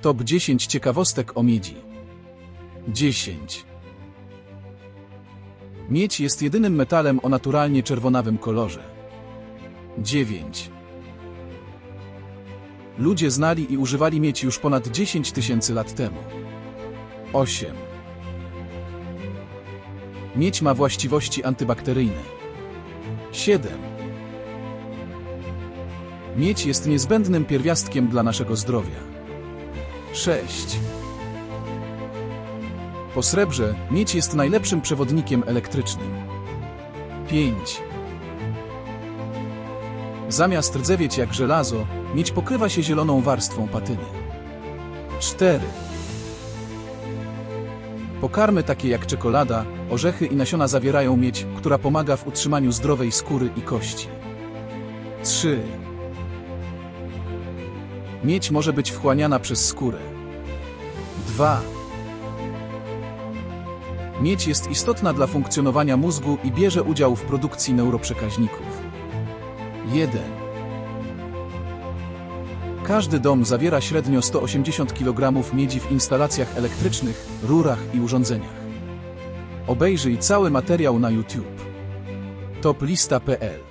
Top 10 ciekawostek o miedzi. 10. Miedź jest jedynym metalem o naturalnie czerwonawym kolorze. 9. Ludzie znali i używali miedzi już ponad 10 tysięcy lat temu. 8. Miedź ma właściwości antybakteryjne. 7. Miedź jest niezbędnym pierwiastkiem dla naszego zdrowia. 6. Po srebrze, miedź jest najlepszym przewodnikiem elektrycznym. 5. Zamiast rdzewieć jak żelazo, miedź pokrywa się zieloną warstwą patyny. 4. Pokarmy takie jak czekolada, orzechy i nasiona zawierają miedź, która pomaga w utrzymaniu zdrowej skóry i kości. 3. Miedź może być wchłaniana przez skórę. 2. Miedź jest istotna dla funkcjonowania mózgu i bierze udział w produkcji neuroprzekaźników. 1. Każdy dom zawiera średnio 180 kg miedzi w instalacjach elektrycznych, rurach i urządzeniach. Obejrzyj cały materiał na YouTube. toplista.pl